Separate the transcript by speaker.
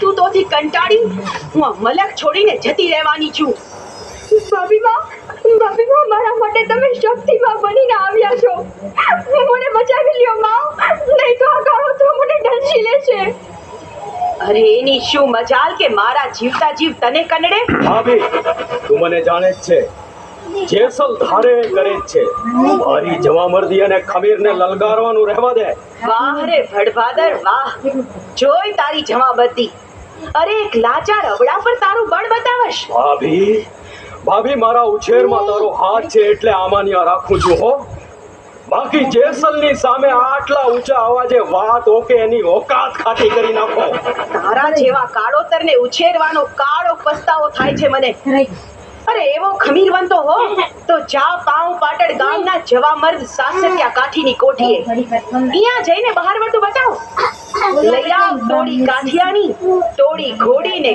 Speaker 1: કરતૂતોથી કંટાળી હું મલક છોડીને જતી રહેવાની છું.
Speaker 2: ભાભી ભાભી માં મારા માટે તમે શક્તિમાં બનીને આવ્યા છો. મને બચાવી લ્યો માં નહીં તો આ ગાળો તો મને ડંચી લેશે.
Speaker 1: અરે એની શું મજાલ કે મારા જીવતા જીવ તને કનડે?
Speaker 3: ભાભી તું મને જાણે જ છે. જેસલ ધારે કરે છે. મારી જવામર્દી અને ખમીરને લલગારવાનું રહેવા દે.
Speaker 1: વાહ રે ભડભાદર વાહ. જોઈ તારી જમાબદ્દી અરે એક લાચાર અવળા પર તારું બળ બતાવશ.
Speaker 3: ભાભી ભાભી મારા ઉછેરમાં તારો હાથ છે એટલે આમાન્યા રાખું છું હો. બાકી જેસલની સામે આટલા ઊંચા અવાજે વાત ઓકે એની ઓકાત ખાટી કરી નાખો.
Speaker 1: તારા જેવા કાળોતરને ઉછેરવાનો કાળો પસ્તાવો થાય છે મને. અરે એવો ખમીરવંતો હો. તો જા પાઉં પાટડ ગામના જવા મર્દ સાસરિયા કાઠીની કોઠીએ. અહીંયા જઈને બહાર વટું બતાવો. તોડી કાઠિયાની તોડી ઘોડીને